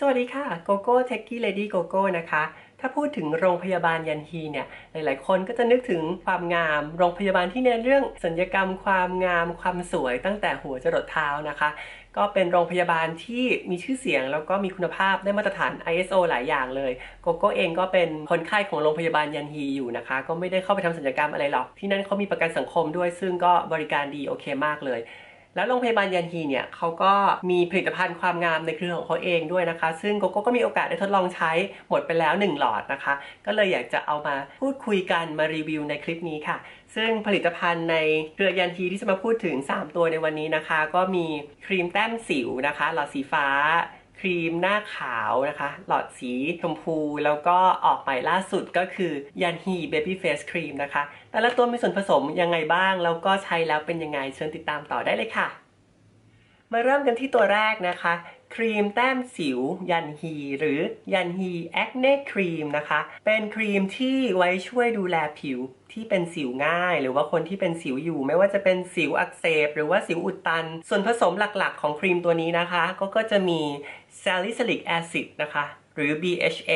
สวัสดีค่ะโกโก้เทคกี้เลดี้โกโก้นะคะ ถ้าพูดถึงโรงพยาบาลยันฮีเนี่ย หลาย ๆ คนก็จะนึกถึงความงาม โรงพยาบาลที่เน้นเรื่องสัญญกรรมความงามความสวยตั้งแต่หัวจรดเท้านะคะ ก็เป็นโรงพยาบาลที่มีชื่อเสียง แล้วก็มีคุณภาพได้มาตรฐาน ISO หลายอย่างเลยโกโก้เองก็เป็นคนไข้ของโรงพยาบาลยันฮีอยู่นะคะ ก็ไม่ได้เข้าไปทำสัญญกรรมอะไรหรอก ที่นั่นเขามีประกันสังคมด้วยซึ่งก็บริการดีโอเคมากเลย แล้วโรงพยาบาลยันฮีเนี่ยเขาก็มีผลิตภัณฑ์ความงามในเครือของเขาเองด้วยนะคะ ซึ่งโกโก้ก็มีโอกาสได้ทดลองใช้หมดไปแล้ว 1 หลอดนะคะ ก็เลยอยากจะเอามาพูดคุยกันมารีวิวในคลิปนี้ค่ะ ซึ่งผลิตภัณฑ์ในเครือยันฮีที่จะมาพูดถึง 3 ตัวในวันนี้นะคะ ก็มีครีมแต้มสิวนะคะ หลอดสีฟ้า ครีมหน้าขาวนะคะ หลอดสีชมพู แล้วก็ออกใหม่ล่าสุดก็คือยันฮีเบบี้เฟสครีมนะคะ แต่ละตัวมีส่วนผสมยังไงบ้าง แล้วก็ใช้แล้วเป็นยังไงเชิญติดตามต่อได้เลยค่ะ มาเริ่มกันที่ตัวแรกนะคะ ครีมแต้มสิวยันฮีหรือยันฮีแอคเน่ครีมนะคะ เป็นครีมที่ไว้ช่วยดูแลผิวที่เป็นสิวง่ายหรือว่าคนที่เป็นสิวอยู่ ไม่ว่าจะเป็นสิวอักเสบ หรือว่าสิวอุดตัน ส่วนผสมหลักๆ ของครีมตัวนี้นะคะ ก็ก็จะมี salicylic acid นะคะ หรือ BHA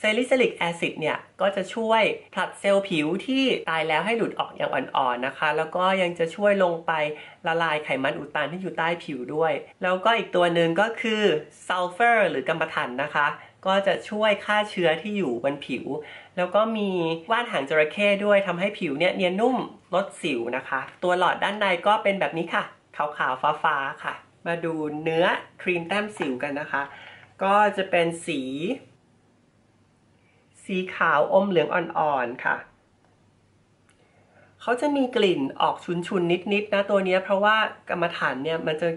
ซลิซิลิกแอซิดเนี่ย ก็จะช่วยผลัดเซลล์ผิวที่ตายแล้วให้หลุดออกอย่างอ่อนๆนะคะ แล้วก็ยังจะช่วยลงไปละลายไขมันอุดตันที่อยู่ใต้ผิวด้วย แล้วก็อีกตัวหนึ่งก็คือซัลเฟอร์หรือกำมะถันนะคะ ก็จะช่วยฆ่าเชื้อที่อยู่บนผิว แล้วก็มีว่านหางจระเข้ด้วยทำให้ผิวเนี่ยเนียนนุ่มลดสิวนะคะ ตัวหลอดด้านในก็เป็นแบบนี้ค่ะ ขาวๆฟ้าๆค่ะ มาดูเนื้อครีมแต้มสิวกันนะคะ ก็จะเป็นสี สีขาวอมเหลืองอ่อนๆค่ะ เขาจะมีกลิ่นออกชุนๆนิดๆนะตัวนี้เพราะว่ากรรมฐานเนี่ยมันจะ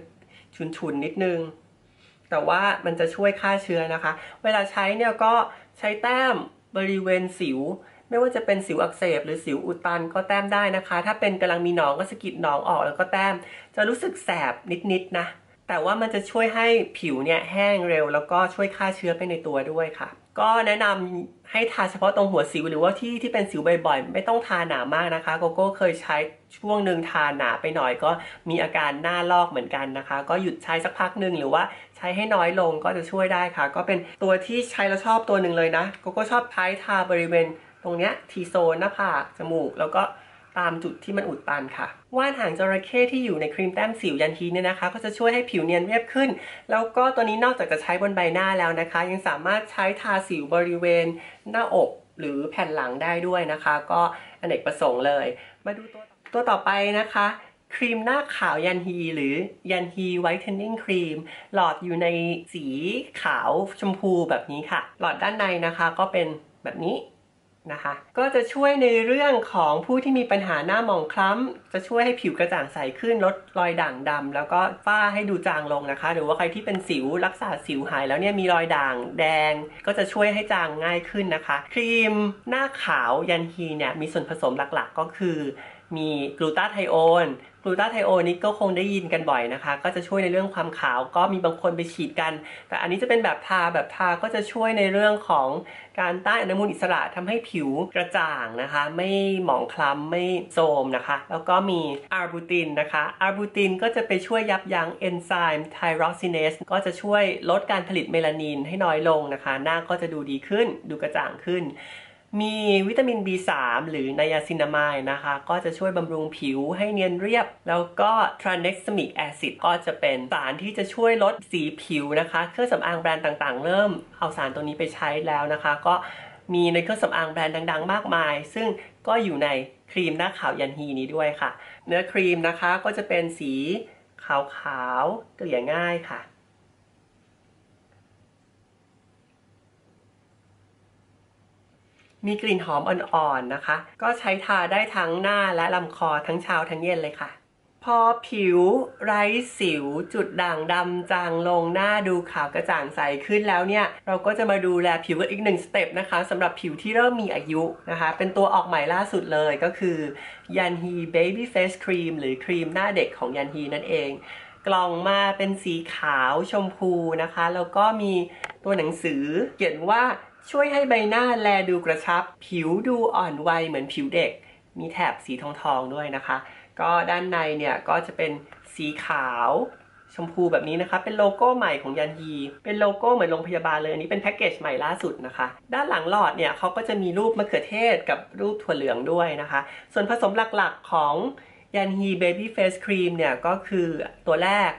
ชุนๆนิดนึง แต่ว่ามันจะช่วยฆ่าเชื้อนะคะ เวลาใช้เนี่ยก็ใช้แต้มบริเวณสิว ไม่ว่าจะเป็นสิวอักเสบ หรือสิวอุดตันก็แต้มได้นะคะ ถ้าเป็นกำลังมีหนองก็สกิดหนองออกแล้วก็แต้ม จะรู้สึกแสบนิดๆนะ แต่ว่ามันจะช่วยให้ผิวเนี่ยแห้งเร็ว แล้วก็ช่วยฆ่าเชื้อไปในตัวด้วยค่ะ ก็แนะนำให้ทาเฉพาะตรงหัวสิวหรือว่าที่ที่เป็นสิวบ่อยๆ ไม่ต้องทาหนามากนะคะ โกโก้เคยใช้ช่วงหนึ่งทาหนาไปหน่อยก็มีอาการหน้าลอกเหมือนกันนะคะ ก็หยุดใช้สักพักหนึ่งหรือว่าใช้ให้น้อยลงก็จะช่วยได้ค่ะ ก็เป็นตัวที่ใช้แล้วชอบตัวหนึ่งเลยนะโกโก้ชอบใช้ทาบริเวณ ตรงเนี้ยทีโซนหน้าผากจมูก แล้วก็ตามจุดที่มันอุดตันค่ะ ว่านหางจระเข้ที่อยู่ในครีมแต้มสิวยันทีเนี่ยนะคะ ก็จะช่วยให้ผิวเนียนเรียบขึ้น แล้วก็ตัวนี้นอกจากจะใช้บนใบหน้าแล้วนะคะ ยังสามารถใช้ทาสิวบริเวณ หน้าอกหรือแผ่นหลังได้ด้วยนะคะ ก็อเนกประสงค์เลย มาดูตัวตัวต่อไปนะคะครีมหน้าขาวยันฮีหรือยันฮีไวท์เทนนิ่งครีมหลอดอยู่ในสีขาวชมพูแบบนี้ค่ะ หลอดด้านในนะคะก็เป็นแบบนี้ นะคะ ก็จะช่วยในเรื่องของผู้ที่มีปัญหาหน้าหมองคล้ำ จะช่วยให้ผิวกระจ่างใสขึ้นลดรอยด่างดำแล้วก็ฝ้าให้ดูจางลงนะคะ หรือว่าใครที่เป็นสิวรักษาสิวหายแล้วเนี่ยมีรอยด่างแดง ก็จะช่วยให้จางง่ายขึ้นนะคะ ครีมหน้าขาวยันฮีเนี่ยมีส่วนผสมหลักๆ ก็คือ มีกลูตาไทโอนกลูตาไทโอนนี้ก็คงได้ยินกันบ่อยนะคะ ก็จะช่วยในเรื่องความขาวก็มีบางคนไปฉีดกัน แต่อันนี้จะเป็นแบบทาแบบทาก็จะช่วยในเรื่องของการต้านอนุมูลอิสระทำให้ผิวกระจ่างนะคะ ไม่หมองคล้ำไม่โทรมนะคะ แล้วก็มีอาร์บูตินนะคะอาร์บูตินก็จะไปช่วยยับยั้งเอนไซม์ไทรอซินเนสก็จะช่วยลดการผลิตเมลานินให้น้อยลงนะคะ หน้าก็จะดูดีขึ้นดูกระจ่างขึ้น มีวิตามิน B3 หรือไนยาซินามายนะคะ ก็จะช่วยบำรุงผิวให้เนียนเรียบ แล้วก็ทรานเน็กซ์มิกแอซิดก็จะเป็นสารที่จะช่วยลดสีผิวนะคะ เครื่องสำอางแบรนด์ต่างๆ เริ่มเอาสารตัวนี้ไปใช้แล้วนะคะ ก็มีในเครื่องสำอางแบรนด์ดัง ๆ มากมาย ซึ่งก็อยู่ในครีมหน้าขาวยันฮีนี้ด้วยค่ะ เนื้อครีมนะคะก็จะเป็นสีขาวๆเกลี่ยง่ายค่ะ มีกลิ่นหอมอ่อนๆนะคะ ก็ใช้ทาได้ทั้งหน้าและลำคอทั้งเช้าทั้งเย็นเลยค่ะ พอผิวไร้สิวจุดด่างดำจางลงหน้าดูขาวกระจ่างใสขึ้นแล้วเนี่ย เราก็จะมาดูแลผิวกันอีกหนึ่งสเต็ปนะคะสำหรับผิวที่เริ่มมีอายุนะคะ เป็นตัวออกใหม่ล่าสุดเลยก็คือยันฮีเบบี้เฟสครีมหรือครีมหน้าเด็กของยันฮีนั่นเองกล่องมาเป็นสีขาวชมพูนะคะ แล้วก็มีตัวหนังสือเขียนว่า ช่วยให้ใบหน้าแลดูกระชับ ผิวดูอ่อนวัยเหมือนผิวเด็ก มีแถบสีทองๆด้วยนะคะ ก็ด้านในเนี่ยก็จะเป็นสีขาวชมพูแบบนี้นะคะ เป็นโลโก้ใหม่ของยันฮี เป็นโลโก้เหมือนโรงพยาบาลเลย อันนี้เป็นแพ็กเกจใหม่ล่าสุดนะคะ ด้านหลังหลอดเนี่ยเขาก็จะมีรูปมะเขือเทศกับรูปถั่วเหลืองด้วยนะคะ ส่วนผสมหลักๆของยันฮีเบบี้เฟสครีมเนี่ยก็คือตัวแรก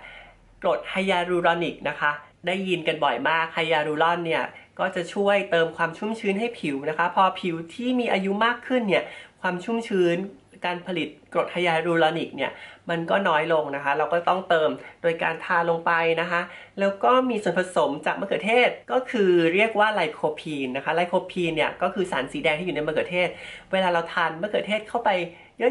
กรดไฮยาลูรอนิกนะคะ ได้ยินกันบ่อยมากไฮยาลูรอนเนี่ย ก็จะช่วยเติมความชุ่มชื้นให้ผิวนะคะ พอผิวที่มีอายุมากขึ้นเนี่ยความชุ่มชื้นการผลิต กรดไฮยาลูรอนิกเนี่ยมันก็น้อยลงนะคะ เราก็ต้องเติมโดยการทาลงไปนะคะ แล้วก็มีส่วนผสมจากมะเขือเทศก็คือเรียกว่าไลโคพีนนะคะไลโคพีนเนี่ยก็คือสารสีแดงที่อยู่ในมะเขือเทศ เวลาเราทานมะเขือเทศเข้าไป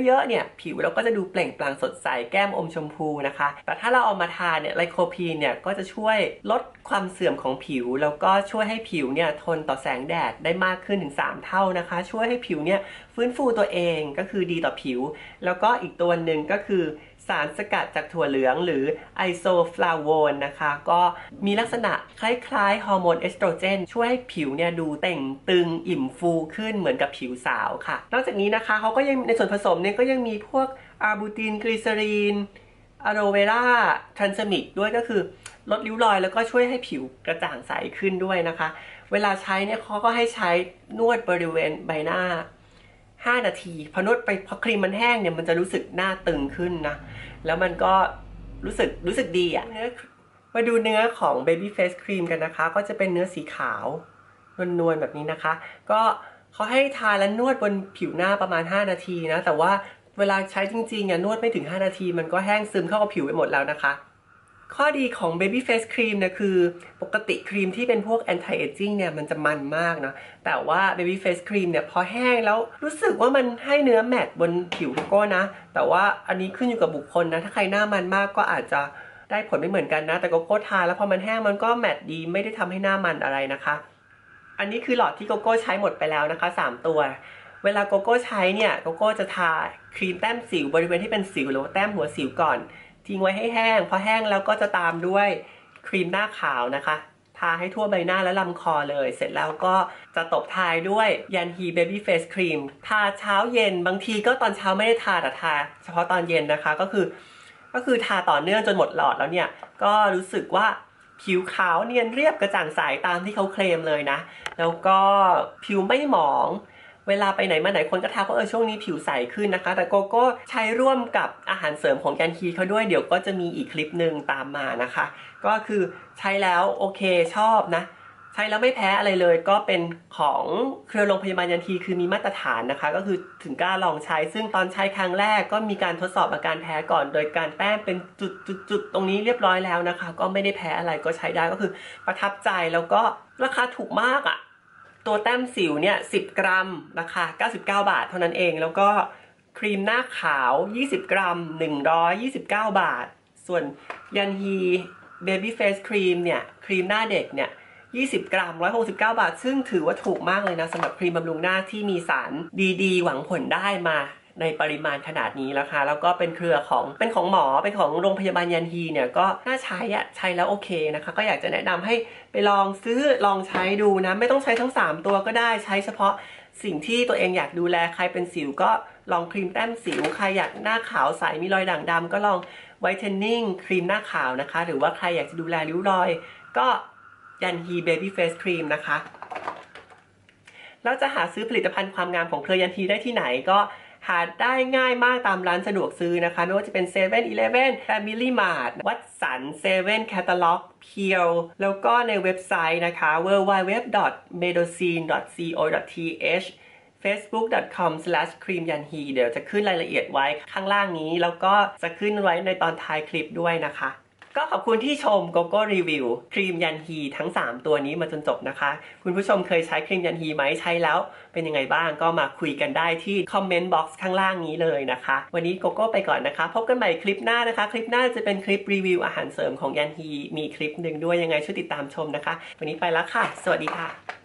เยอะๆเนี่ยผิวเราก็จะดูเปล่งปลั่งสดใสแก้มอมชมพูนะคะ แต่ถ้าเราเอามาทานเนี่ยไลโคพีนเนี่ยก็จะช่วยลดความเสื่อมของผิว แล้วก็ช่วยให้ผิวเนี่ยทนต่อแสงแดดได้มากขึ้นถึง 3 เท่านะคะ ช่วยให้ผิวเนี่ยฟื้นฟูตัวเองก็คือดีต่อผิว แล้วก็อีกตัวหนึ่งก็คือสารสกัดจากถั่วเหลืองหรือไอโซฟลาโวนนะคะ ก็มีลักษณะคล้ายๆ ฮอร์โมนเอสโตรเจน ช่วยให้ผิวเนี่ยดูเต่งตึงอิ่มฟูขึ้นเหมือนกับผิวสาวค่ะ นอกจากนี้นะคะเขาก็ยังในส่วนผสมเนี่ยก็ยังมีพวกอาร์บูตินกลีเซอรีนอะโรเวราทรานสมิกด้วยก็คือลดริ้วรอยแล้วก็ช่วยให้ผิวกระจ่างใสขึ้นด้วยนะคะ เวลาใช้เนี่ยเขาก็ให้ใช้นวดบริเวณใบหน้า 5 นาที พอนวดไปพอครีมมันแห้งเนี่ยมันจะรู้สึกหน้าตึงขึ้นนะ แล้วมันก็รู้สึกรู้สึกดีอะเนื้อมาดูเนื้อของ Baby Face Cream กันนะคะ ก็จะเป็นเนื้อสีขาวนวลๆแบบนี้นะคะ ก็เขาให้ทาและนวดบนผิวหน้าประมาณ 5 นาทีนะ แต่ว่าเวลาใช้จริงๆอะนวดไม่ถึง 5 นาที มันก็แห้งซึมเข้ากับผิวไปหมดแล้วนะคะ ข้อดีของ Baby Face Cream นี่ยคือปกติครีมที่เป็นพวก anti aging เนี่ยมันจะมันมากนะแต่ว่า Baby Face Cream เนี่ยพอแห้งแล้วรู้สึกว่ามันให้เนื้อแมตบนผิวโกโก้นะ แต่ว่าอันนี้ขึ้นอยู่กับบุคคลนะ ถ้าใครหน้ามันมากก็อาจจะได้ผลไม่เหมือนกันนะ แต่โกโก้ทาแล้วพอมันแห้งมันก็แมตดีไม่ได้ทำให้หน้ามันอะไรนะคะ อันนี้คือหลอดที่โกโก้ใช้หมดไปแล้วนะคะ 3 ตัวเวลาโกโก้ใช้เนี่ยโกโก้จะทาครีมแต้มสิวบริเวณที่เป็นสิวหรือว่าแต้มหัวสิวก่อน ทิ้งไว้ให้แห้ง พอแห้งแล้วก็จะตามด้วยครีมหน้าขาวนะคะทาให้ทั่วใบหน้าและลำคอเลย เสร็จแล้วก็จะตบท้ายด้วยยันฮีเบบี้เฟสครีมทาเช้าเย็นบางทีก็ตอนเช้าไม่ได้ทาแต่ทา เฉพาะตอนเย็นนะคะก็คือ ก็คือทาต่อเนื่องจนหมดหลอดแล้วเนี่ย ก็รู้สึกว่าผิวขาวเนียนเรียบกระจ่างใสตามที่เขาเคลมเลยนะ แล้วก็ผิวไม่หมอง เวลาไปไหนมาไหนคนก็ทักว่าเออช่วงนี้ผิวใสขึ้นนะคะ แต่โกโก้ใช้ร่วมกับอาหารเสริมของแกนคีเขาด้วยเดี๋ยวก็จะมีอีกคลิปหนึ่งตามมานะคะ ก็คือใช้แล้วโอเคชอบนะใช้แล้วไม่แพ้อะไรเลยก็เป็นของเครือโรงพยาบาลยันทีคือมีมาตรฐานนะคะ ก็คือถึงกล้าลองใช้ ซึ่งตอนใช้ครั้งแรกก็มีการทดสอบอาการแพ้ก่อน โดยการแป้งเป็นจุดๆๆตรงนี้เรียบร้อยแล้วนะคะ ก็ไม่ได้แพ้อะไรก็ใช้ได้ก็คือประทับใจแล้วก็ราคาถูกมากอะ่ะ ตัวแต้มสิวเนี่ย10 กรัมราคา 99 บาทเท่านั้นเอง แล้วก็ครีมหน้าขาว 20 กรัม 129 บาท ส่วนยันฮีเบบี้เฟสครีมเนี่ยครีมหน้าเด็กเนี่ย20 กรัม 169 บาท ซึ่งถือว่าถูกมากเลยนะสำหรับครีมบำรุงหน้าที่มีสารดีๆ หวังผลได้มา ในปริมาณขนาดนี้แล้วค่ะแล้วก็เป็นเครือของเป็นของหมอเป็นของโรงพยาบาลยันฮีเนี่ยก็น่าใช้อะใช้แล้วโอเคนะคะ ก็อยากจะแนะนำให้ไปลองซื้อลองใช้ดูนะ ไม่ต้องใช้ทั้ง 3 ตัวก็ได้ใช้เฉพาะสิ่งที่ตัวเองอยากดูแลใครเป็นสิวก็ลองครีมแต้มสิวใครอยากหน้าขาวใสมีรอยด่างดำก็ลองไวท์เทนนิ่งครีมหน้าขาวนะคะ หรือว่าใครอยากจะดูแลริ้วรอย ก็ยันฮีเบบี้เฟสครีมนะคะแล้วจะหาซื้อผลิตภัณฑ์ความงามของเครือยันทีได้ที่ไหนก็ หาได้ง่ายมากตามร้านสะดวกซื้อนะคะ ไม่ว่าจะเป็น7 e เ e ่ e อเ Family Mart วัดสัน7 Catalog p e e l แล้วก็ในเว็บไซต์นะคะ www.medocine.co.th facebook.com/creamyanhi เดี๋ยวจะขึ้นรายละเอียดไว้ข้างล่างนี้ แล้วก็จะขึ้นไว้ในตอนท้ายคลิปด้วยนะคะ ก็ขอบคุณที่ชมโกโก้รีวิวครีมยันฮีทั้ง 3 ตัวนี้มาจนจบนะคะ คุณผู้ชมเคยใช้ครีมยันฮีไหมใช้แล้วเป็นยังไงบ้างก็มาคุยกันได้ที่คอมเมนต์บ็อกซ์ข้างล่างนี้เลยนะคะ วันนี้โกโก้ไปก่อนนะคะ พบกันใหม่คลิปหน้านะคะ คลิปหน้าจะเป็นคลิปรีวิวอาหารเสริมของยันฮีมีคลิปหนึ่งด้วยยังไงช่วยติดตามชมนะคะ วันนี้ไปแล้วค่ะ สวัสดีค่ะ